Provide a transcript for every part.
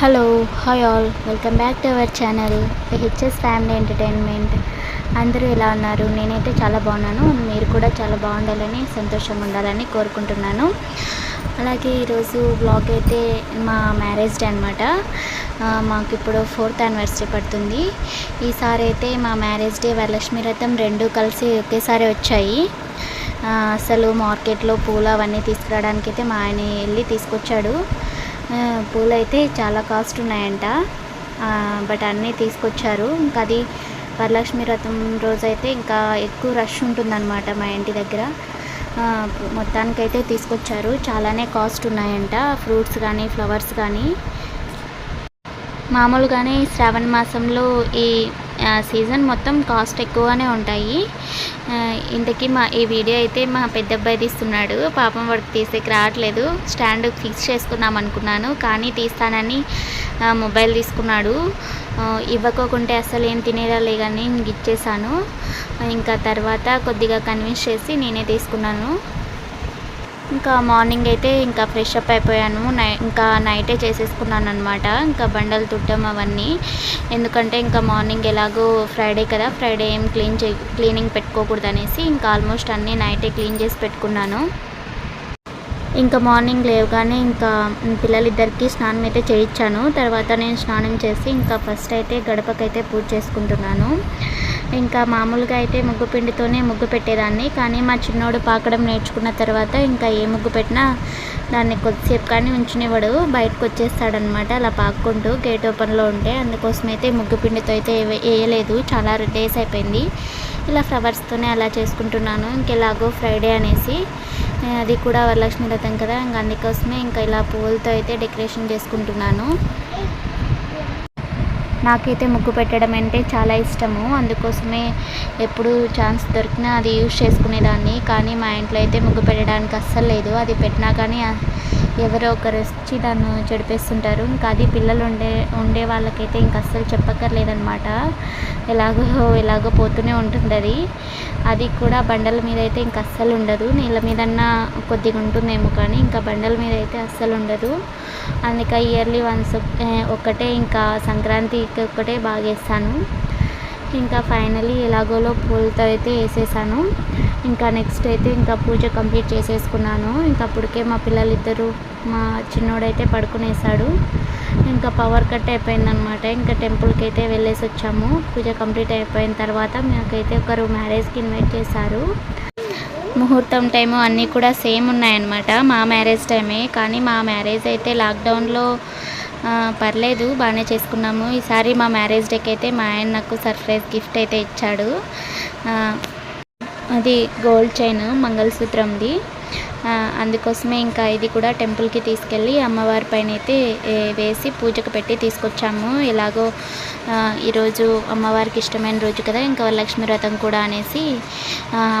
Hello hi all welcome back to our channel HS family entertainment అందరూ ఎలా ఉన్నారు? నేనైతే చాలా బాగున్నాను. మీరు కూడా చాలా బాగుండాలని సంతోషంగా ఉండాలని కోరుకుంటున్నాను. అలాగే ఈరోజు బ్లాగ్ అయితే మా మ్యారేజ్ డే అనమాట మాకు ఇప్పుడు ఫోర్త్ యానివర్సరీ పడుతుంది. ఈసారి అయితే మా మ్యారేజ్ డే వరలక్ష్మి రథం రెండు కలిసి ఒకేసారి వచ్చాయి. అసలు మార్కెట్లో పూలు అవన్నీ తీసుకురావడానికి అయితే మా ఆయన వెళ్ళి తీసుకొచ్చాడు. పూలైతే పూలు అయితే చాలా కాస్ట్ ఉన్నాయంట. బట్ అన్నీ తీసుకొచ్చారు. ఇంకా అది వరలక్ష్మి వ్రతం రోజైతే ఇంకా ఎక్కువ రష్ ఉంటుందన్నమాట మా ఇంటి దగ్గర. మొత్తానికైతే తీసుకొచ్చారు. చాలానే కాస్ట్ ఉన్నాయంట. ఫ్రూట్స్ కానీ ఫ్లవర్స్ కానీ మామూలుగానే శ్రావణ మాసంలో ఈ సీజన్ మొత్తం కాస్ట్ ఎక్కువగానే ఉంటాయి. ఇంతకీ మా ఈ వీడియో అయితే మా పెద్ద అబ్బాయి తీస్తున్నాడు. పాపం వాడికి తీసేకి రావట్లేదు. స్టాండ్ ఫిక్స్ చేసుకుందాం అనుకున్నాను. కానీ తీస్తానని మొబైల్ తీసుకున్నాడు. ఇవ్వకోకుంటే అసలు ఏం తినేదాలే కానీ ఇచ్చేసాను. ఇంకా తర్వాత కొద్దిగా కన్విన్స్ చేసి నేనే తీసుకున్నాను. ఇంకా మార్నింగ్ అయితే ఇంకా ఫ్రెష్ అప్ అయిపోయాను. నై ఇంకా నైటే చేసేసుకున్నాను అనమాట ఇంకా బండలు తుట్టం అవన్నీ. ఎందుకంటే ఇంకా మార్నింగ్ ఎలాగో ఫ్రైడే కదా ఫ్రైడే ఏం క్లీన్ చే క్లీనింగ్ పెట్టుకోకూడదు అనేసి ఇంకా ఆల్మోస్ట్ అన్నీ నైటే క్లీన్ చేసి పెట్టుకున్నాను. ఇంకా మార్నింగ్ లేవగానే ఇంకా పిల్లలిద్దరికి స్నానం అయితే చేయించాను తర్వాత నేను స్నానం చేసి ఇంకా ఫస్ట్ అయితే గడపకైతే పూజ చేసుకుంటున్నాను. ఇంకా మామూలుగా అయితే ముగ్గు పిండితోనే ముగ్గు పెట్టేదాన్ని కానీ మా చిన్నోడు పాకడం నేర్చుకున్న తర్వాత ఇంకా ఏ ముగ్గు పెట్టినా దాన్ని కొద్దిసేపు కానీ ఉంచునివ్వడు. బయటకు వచ్చేస్తాడనమాట అలా పాక్కుంటూ గేట్ ఓపెన్లో ఉంటే. అందుకోసం అయితే ముగ్గు పిండితో అయితే వేయలేదు. చాలా డేస్ అయిపోయింది. ఇలా ఫ్లవర్స్తోనే అలా చేసుకుంటున్నాను. ఇంకెలాగో ఫ్రైడే అనేసి. అది కూడా వరలక్ష్మి వ్రతం కదా. ఇంకా అందుకోసమే ఇంకా ఇలా పువ్వులతో అయితే డెకరేషన్ చేసుకుంటున్నాను. నాకైతే ముగ్గు పెట్టడం అంటే చాలా ఇష్టము. అందుకోసమే ఎప్పుడు ఛాన్స్ దొరికినా అది యూజ్ చేసుకునేదాన్ని. కానీ మా ఇంట్లో అయితే ముగ్గు పెట్టడానికి అస్సలు లేదు. అది పెట్టినా కానీ ఎవరో ఒకరు వచ్చి దాన్ని చెడిపేస్తుంటారు. ఇంకా అది పిల్లలు ఉండే ఉండే వాళ్ళకైతే ఇంక అస్సలు చెప్పక్కర్లేదనమాట ఎలాగో ఎలాగో పోతూనే ఉంటుంది అది. అది కూడా బండల మీద అయితే ఇంక అస్సలు ఉండదు. నీళ్ళ మీదన్నా కొద్దిగా ఉంటుందేమో కానీ ఇంకా బండల మీద అయితే అస్సలు ఉండదు. అందుకే ఇయర్లీ వన్స్ ఒక్కటే ఇంకా సంక్రాంతి సంక్రాంతికి ఒక్కటే బాగా వేస్తాను ఇంకా ఫైనలీ ఎలాగోలో పూలతో అయితే వేసేసాను. ఇంకా నెక్స్ట్ అయితే ఇంకా పూజ కంప్లీట్ చేసేసుకున్నాను. ఇంకా అప్పటికే మా పిల్లలిద్దరూ మా చిన్నోడైతే పడుకునేసాడు. ఇంకా పవర్ కట్ అయిపోయిందనమాట ఇంకా టెంపుల్కి అయితే వెళ్ళేసి వచ్చాము. పూజ కంప్లీట్ అయిపోయిన తర్వాత మాకైతే ఒకరు మ్యారేజ్కి ఇన్వైట్ చేశారు. ముహూర్తం టైము అన్నీ కూడా సేమ్ ఉన్నాయన్నమాట. మా మ్యారేజ్ టైమే. కానీ మా మ్యారేజ్ అయితే లాక్డౌన్లో పర్లేదు బాగానే చేసుకున్నాము. ఈసారి మా మ్యారేజ్ డేకి అయితే మా ఆయన నాకు సర్ప్రైజ్ గిఫ్ట్ అయితే ఇచ్చాడు. అది గోల్డ్ చైన్ మంగళసూత్రంది. అందుకోసమే ఇంకా ఇది కూడా టెంపుల్కి తీసుకెళ్ళి అమ్మవారి పైన అయితే వేసి పూజకు పెట్టి తీసుకొచ్చాము. ఎలాగో ఈరోజు అమ్మవారికి ఇష్టమైన రోజు కదా ఇంకా లక్ష్మీ వ్రతం కూడా అనేసి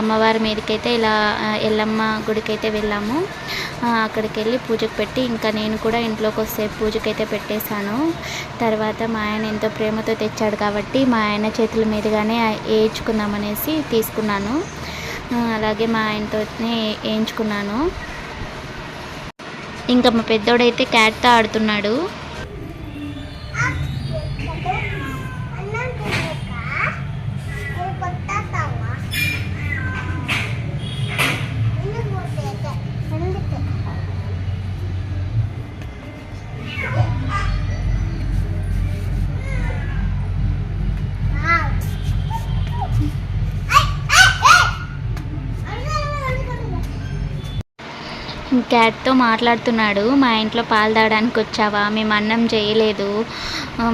అమ్మవారి మీదకైతే ఇలా ఎల్లమ్మ గుడికైతే వెళ్ళాము. అక్కడికి వెళ్ళి పూజకు పెట్టి ఇంకా నేను కూడా ఇంట్లోకి వస్తే పూజకైతే పెట్టేశాను. తర్వాత మా ఆయన ఎంతో ప్రేమతో తెచ్చాడు కాబట్టి మా ఆయన చేతుల మీదుగానే వేయించుకుందామనేసి తీసుకున్నాను. అలాగే మా ఆయనతోనే వేయించుకున్నాను ఇంకా మా పెద్దోడైతే క్యాట్తో ఆడుతున్నాడు. క్యాట్తో మాట్లాడుతున్నాడు. మా ఇంట్లో పాలు తాగడానికి వచ్చావా? మేము అన్నం చేయలేదు.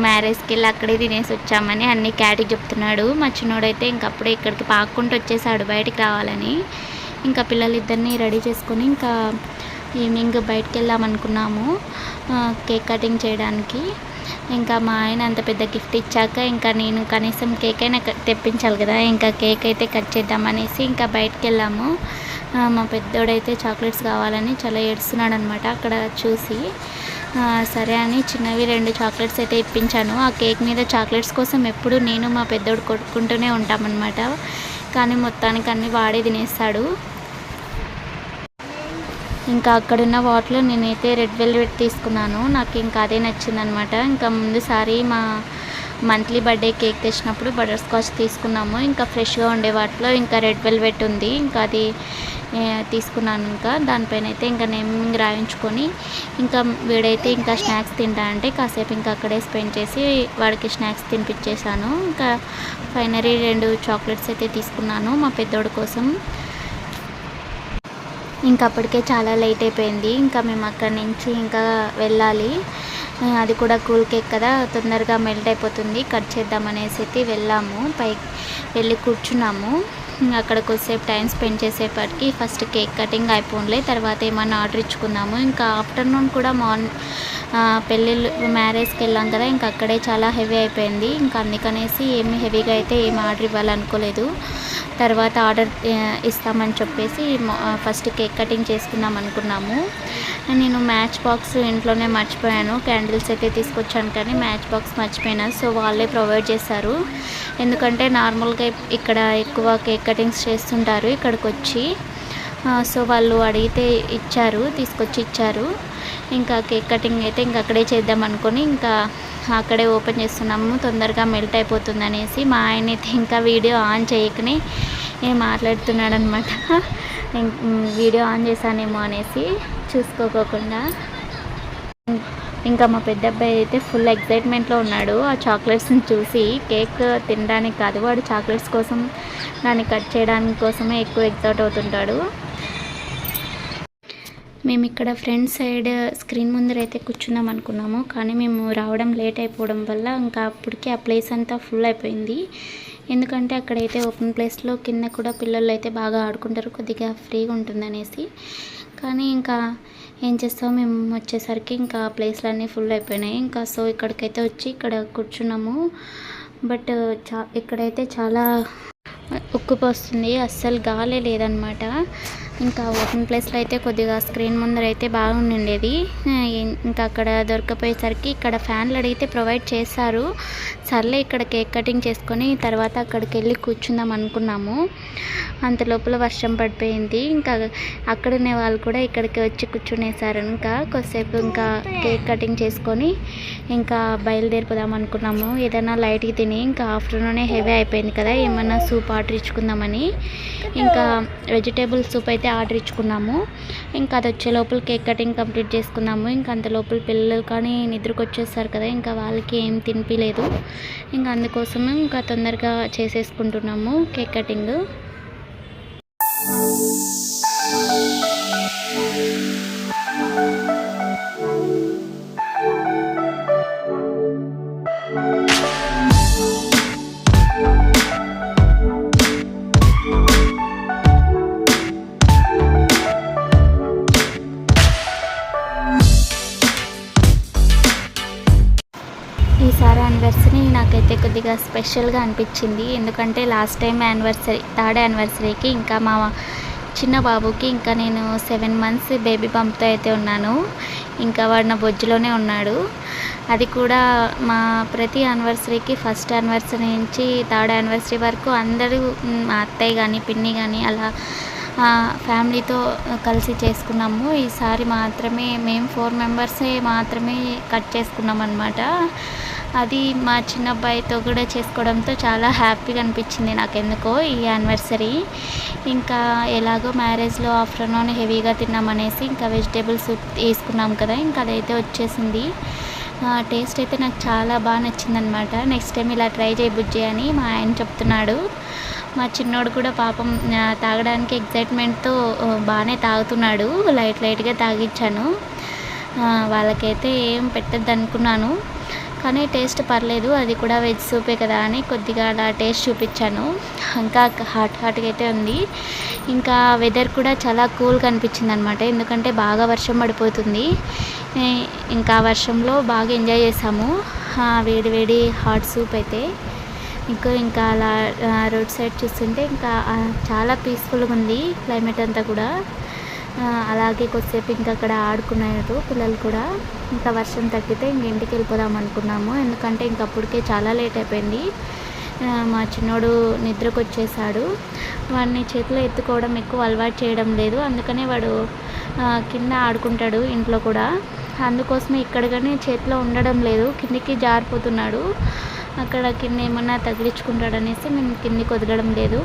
మ్యారేజ్కి వెళ్ళి అక్కడే తినేసి వచ్చామని అన్ని క్యాట్కి చెప్తున్నాడు. మా చిన్నోడైతే ఇంకప్పుడే ఇక్కడికి పాక్కుంటూ వచ్చేసాడు బయటికి రావాలని. ఇంకా పిల్లలిద్దరిని రెడీ చేసుకొని ఇంకా ఈవినింగ్ బయటికి వెళ్దామనుకున్నాము కేక్ కటింగ్ చేయడానికి. ఇంకా మా ఆయన అంత పెద్ద గిఫ్ట్ ఇచ్చాక ఇంకా నేను కనీసం కేక్ అయినా తెప్పించాలి కదా. ఇంకా కేక్ అయితే కట్ చేద్దామనేసి ఇంకా బయటికి వెళ్ళాము. మా పెద్దోడైతే చాక్లెట్స్ కావాలని చాలా ఏడుస్తున్నాడు అనమాట అక్కడ చూసి. సరే అని చిన్నవి రెండు చాక్లెట్స్ అయితే ఇప్పించాను. ఆ కేక్ మీద చాక్లెట్స్ కోసం ఎప్పుడు నేను మా పెద్దోడు కొట్టుకుంటూనే ఉంటామన్నమాట కానీ మొత్తానికి అన్నీ వాడే తినేస్తాడు. ఇంకా అక్కడున్న వాటిలో నేనైతే రెడ్ వెల్వెట్ తీసుకున్నాను. నాకు ఇంకా అదే నచ్చిందనమాట. ఇంకా ముందుసారి మా మంత్లీ బర్త్డే కేక్ తెచ్చినప్పుడు బటర్ స్కాచ్ తీసుకున్నాము. ఇంకా ఫ్రెష్గా ఉండే వాటిలో ఇంకా రెడ్ వెల్వెట్ ఉంది. ఇంకా అది తీసుకున్నాను ఇంకా. దానిపైన అయితే ఇంకా నేమింగ్ రాయించుకొని ఇంకా వీడైతే ఇంకా స్నాక్స్ తింటా అంటే కాసేపు ఇంకా అక్కడే స్పెండ్ చేసి వాడికి స్నాక్స్ తినిపించేశాను. ఇంకా ఫైనరీ రెండు చాక్లెట్స్ అయితే తీసుకున్నాను మా పెద్దోడి కోసం. ఇంకా అప్పటికే చాలా లేట్ అయిపోయింది. ఇంకా మేము అక్కడి నుంచి ఇంకా వెళ్ళాలి. అది కూడా కూల్ కేక్ కదా తొందరగా మెల్ట్ అయిపోతుంది. కట్ చేద్దామనేసి అయితే వెళ్ళాము. పై వెళ్ళి కూర్చున్నాము. అక్కడ కొద్దిసేపు టైం స్పెండ్ చేసేపటికి ఫస్ట్ కేక్ కటింగ్ అయిపోలే తర్వాత ఏమన్నా ఆర్డర్ ఇచ్చుకుందాము. ఇంకా ఆఫ్టర్నూన్ కూడా మార్నింగ్ పెళ్ళిళ్ళు మ్యారేజ్కి వెళ్ళాం కదా ఇంకా అక్కడే చాలా హెవీ అయిపోయింది. ఇంకా అందుకనేసి ఏమి హెవీగా అయితే ఏమి ఆర్డర్ ఇవ్వాలనుకోలేదు. తర్వాత ఆర్డర్ ఇస్తామని చెప్పేసి ఫస్ట్ కేక్ కటింగ్ చేసుకుందాం అనుకున్నాము. నేను మ్యాచ్ బాక్స్ ఇంట్లోనే మర్చిపోయాను. క్యాండిల్స్ అయితే తీసుకొచ్చాను కానీ మ్యాచ్ బాక్స్ మర్చిపోయాను. సో వాళ్ళే ప్రొవైడ్ చేశారు. ఎందుకంటే నార్మల్గా ఇక్కడ ఎక్కువ కేక్ కటింగ్స్ చేస్తుంటారు ఇక్కడికి వచ్చి సో వాళ్ళు అడిగితే ఇచ్చారు తీసుకొచ్చి ఇచ్చారు. ఇంకా కేక్ కటింగ్ అయితే ఇంకా అక్కడే చేద్దాం అనుకొని ఇంకా అక్కడే ఓపెన్ చేస్తున్నాము తొందరగా మెల్ట్ అయిపోతుంది అనేసి మా ఆయన అయితే ఇంకా వీడియో ఆన్ చేయకనే ఏ మాట్లాడుతున్నాడు అనమాట వీడియో ఆన్ చేశానేమో అనేసి చూసుకోకోకుండా. ఇంకా మా పెద్ద అబ్బాయి అయితే ఫుల్ ఎక్సైట్మెంట్లో ఉన్నాడు ఆ చాక్లెట్స్ని చూసి కేక్ తినడానికి కాదు వాడు చాక్లెట్స్ కోసం దాన్ని కట్ చేయడానికి కోసమే ఎక్కువ ఎక్సైట్ అవుతుంటాడు. మేము ఇక్కడ ఫ్రంట్ సైడ్ స్క్రీన్ ముందర అయితే కూర్చుందాం అనుకున్నాము కానీ మేము రావడం లేట్ అయిపోవడం వల్ల ఇంకా అప్పటికే ఆ ప్లేస్ అంతా ఫుల్ అయిపోయింది. ఎందుకంటే అక్కడైతే ఓపెన్ ప్లేస్లో కింద కూడా పిల్లలు అయితే బాగా ఆడుకుంటారు కొద్దిగా ఫ్రీగా ఉంటుందనేసి. కానీ ఇంకా ఏం చేస్తాం మేము వచ్చేసరికి ఇంకా ప్లేస్లు అన్నీ ఫుల్ అయిపోయినాయి. ఇంకా సో ఇక్కడికైతే వచ్చి ఇక్కడ కూర్చున్నాము. బట్ చా ఇక్కడైతే చాలా ఉక్కుపోస్తుంది అస్సలు గాలే లేదనమాట. ఇంకా ఓపెన్ ప్లేస్లో అయితే కొద్దిగా స్క్రీన్ ముందర అయితే బాగుండేది ఇంకా అక్కడ దొరకపోయేసరికి ఇక్కడ ఫ్యాన్లు అడిగితే ప్రొవైడ్ చేశారు. సర్లే ఇక్కడ కేక్ కటింగ్ చేసుకొని తర్వాత అక్కడికి వెళ్ళి కూర్చుందాం అనుకున్నాము. అంత లోపల వర్షం పడిపోయింది. ఇంకా అక్కడున్న వాళ్ళు కూడా ఇక్కడికి వచ్చి కూర్చునేసారు ఇంకా కొద్దిసేపు ఇంకా కేక్ కటింగ్ చేసుకొని ఇంకా బయలుదేరిపోదాం అనుకున్నాము. ఏదైనా లైట్గా తిని ఇంకా ఆఫ్టర్నూనే హెవీ అయిపోయింది కదా. ఏమైనా సూప్ ఆర్డర్ ఇచ్చుకుందామని. ఇంకా వెజిటేబుల్ సూప్ అయితే ఆర్డర్ ఇచ్చుకున్నాము. ఇంకా అది వచ్చే లోపల కేక్ కటింగ్ కంప్లీట్ చేసుకున్నాము. ఇంకా అంత లోపల పిల్లలు కానీ నిద్రకు వచ్చేస్తారు కదా ఇంకా వాళ్ళకి ఏం తినిపించలేదు ఇంకా అందుకోసమే ఇంకా తొందరగా చేసేసుకుంటున్నాము కేక్ కటింగ్. నాకైతే కొద్దిగా స్పెషల్గా అనిపించింది. ఎందుకంటే లాస్ట్ టైం యానివర్సరీ థర్డ్ యానివర్సరీకి ఇంకా మా చిన్న బాబుకి ఇంకా నేను సెవెన్ మంత్స్ బేబీ పంప్తో అయితే ఉన్నాను. ఇంకా వాడు నా బొజ్జులోనే ఉన్నాడు. అది కూడా మా ప్రతి యానివర్సరీకి ఫస్ట్ యానివర్సరీ నుంచి థర్డ్ యానివర్సరీ వరకు అందరూ మా అత్తయ్య కానీ పిన్ని కానీ అలా ఫ్యామిలీతో కలిసి చేసుకున్నాము. ఈసారి మాత్రమే మేము ఫోర్ మెంబర్సే మాత్రమే కట్ చేసుకున్నాం అనమాట అది మా చిన్న అబ్బాయితో కూడా చేసుకోవడంతో చాలా హ్యాపీగా అనిపించింది నాకు ఎందుకో ఈ యానివర్సరీ. ఇంకా ఎలాగో మ్యారేజ్లో ఆఫ్టర్నూన్ హెవీగా తిన్నామనేసి ఇంకా వెజిటేబుల్ సూప్ కదా ఇంకా అదైతే వచ్చేసింది. టేస్ట్ అయితే నాకు చాలా బాగా నచ్చిందనమాట. నెక్స్ట్ టైం ఇలా ట్రై చేయి బుజ్జి అని మా ఆయన చెప్తున్నాడు. మా చిన్నోడు కూడా పాపం తాగడానికి ఎగ్జైట్మెంట్తో బాగానే తాగుతున్నాడు. లైట్ లైట్గా తాగించాను వాళ్ళకైతే ఏం పెట్టద్దు అనుకున్నాను కానీ టేస్ట్ పర్లేదు అది కూడా వెజ్ సూపే కదా అని కొద్దిగా అలా టేస్ట్ చూపించాను. ఇంకా హాట్ హాట్గా అయితే ఉంది. ఇంకా వెదర్ కూడా చాలా కూల్గా అనిపించింది అనమాట ఎందుకంటే బాగా వర్షం పడిపోతుంది. ఇంకా వర్షంలో బాగా ఎంజాయ్ చేసాము వేడి వేడి హాట్ సూప్ అయితే. ఇంకా ఇంకా అలా రోడ్ సైడ్ చూస్తుంటే ఇంకా చాలా పీస్ఫుల్గా ఉంది క్లైమేట్ అంతా కూడా. అలాగే కొద్దిసేపు ఇంకా అక్కడ ఆడుకున్నారు పిల్లలు కూడా. ఇంకా వర్షం తగ్గితే ఇంక ఇంటికి వెళ్ళిపోదాం అనుకున్నాము. ఎందుకంటే ఇంక అప్పటికే చాలా లేట్ అయిపోయింది. మా చిన్నోడు నిద్రకు వచ్చేసాడు వాడిని చేతిలో ఎత్తుకోవడం ఎక్కువ అలవాటు చేయడం లేదు. అందుకనే వాడు కింద ఆడుకుంటాడు ఇంట్లో కూడా. అందుకోసమే ఇక్కడ కానీ చేతిలో ఉండడం లేదు. కిందికి జారిపోతున్నాడు. అక్కడ కింద ఏమన్నా తగిలించుకుంటాడనేసి మేము కిందికి వదలడం లేదు.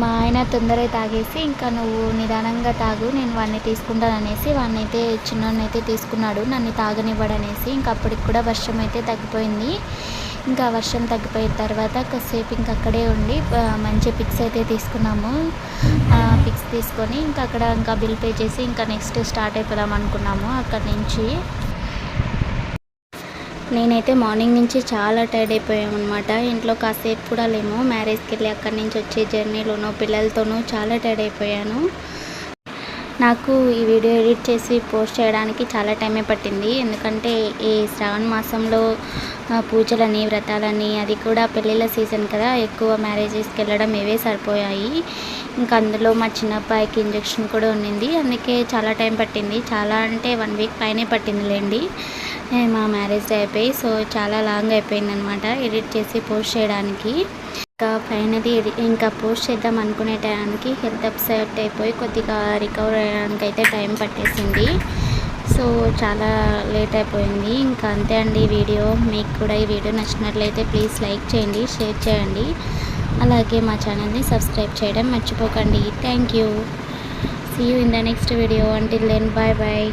మా ఆయన తొందరగా తాగేసి ఇంకా నువ్వు నిదానంగా తాగు నేను వాడిని తీసుకుంటాను అనేసి వాడిని అయితే చిన్నోడిని అయితే తీసుకున్నాడు నన్ను తాగనివ్వడనేసి ఇంకా అప్పటికి కూడా వర్షం అయితే తగ్గిపోయింది. ఇంకా వర్షం తగ్గిపోయిన తర్వాత కాసేపు ఇంక అక్కడే ఉండి మంచి పిక్స్ అయితే తీసుకున్నాము. పిక్స్ తీసుకొని ఇంకా అక్కడ ఇంకా బిల్ పే చేసి ఇంకా నెక్స్ట్ స్టార్ట్ అయిపోదాం అనుకున్నాము అక్కడి నుంచి. నేనైతే మార్నింగ్ నుంచి చాలా టైర్డ్ అయిపోయాము అనమాట ఇంట్లో కాసేపు కూడా లేము. మ్యారేజ్కి వెళ్ళి అక్కడి నుంచి వచ్చే జర్నీలోనూ పిల్లలతోనూ చాలా టైర్డ్ అయిపోయాను. నాకు ఈ వీడియో ఎడిట్ చేసి పోస్ట్ చేయడానికి చాలా టైమే పట్టింది. ఎందుకంటే ఈ శ్రావణ మాసంలో పూజలని వ్రతాలని అది కూడా పెళ్ళిళ్ళ సీజన్ కదా. ఎక్కువ మ్యారేజెస్కి వెళ్ళడం ఇవే సరిపోయాయి. ఇంకా అందులో మా చిన్నప్పాయికి ఇంజెక్షన్ కూడా ఉన్నింది. అందుకే చాలా టైం పట్టింది. చాలా అంటే వన్ వీక్ పైనే పట్టిందిలేండి. మా మ్యారేజ్ అయిపోయి సో చాలా లాంగ్ అయిపోయిందనమాట ఎడిట్ చేసి పోస్ట్ చేయడానికి. ఇంకా ఫైనలీ ఇంకా పోస్ట్ చేద్దాం అనుకునే టైంకి హెల్త్ అప్సెట్ అయిపోయి కొద్దిగా రికవర్ అయ్యడానికి అయితే టైం పట్టేసింది. సో చాలా లేట్ అయిపోయింది. ఇంకా అంతే అండి వీడియో. మీకు కూడా ఈ వీడియో నచ్చినట్లయితే ప్లీజ్ లైక్ చేయండి షేర్ చేయండి. అలాగే మా ఛానల్ని సబ్స్క్రైబ్ చేయడం మర్చిపోకండి. Thank you see you in the next video until then bye bye